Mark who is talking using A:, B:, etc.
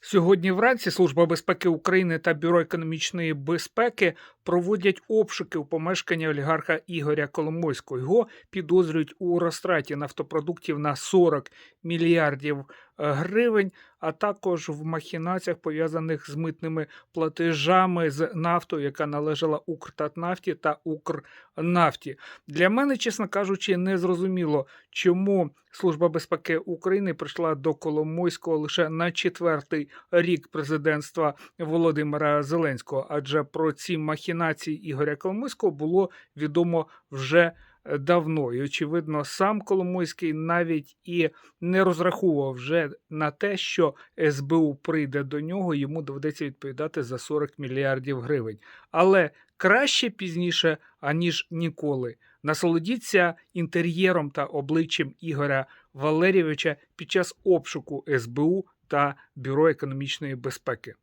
A: Сьогодні вранці Служба безпеки України та Бюро економічної безпеки проводять обшуки у помешканні олігарха Ігоря Коломойського. Його підозрюють у розтраті нафтопродуктів на 40 мільярдів е, гривень, а також в махінаціях пов'язаних з митними платежами з нафтою, яка належала Укртатнафті та Укрнафті. Для мене, чесно кажучи, не зрозуміло, чому Служба безпеки України прийшла до Коломойського лише на четвертий рік президентства Володимира Зеленського, адже про ці махінації Ігоря Коломойського було відомо вже е, давно. І очевидно, сам Коломойський навіть і не розраховував вже на те, що СБУ прийде до нього, йому доведеться відповідати за 40 мільярдів гривень. Але краще пізніше, аніж ніколи. Насолодіться інтер'єром та обличчям Ігоря Валерійовича під час обшуку СБУ та Бюро економічної безпеки.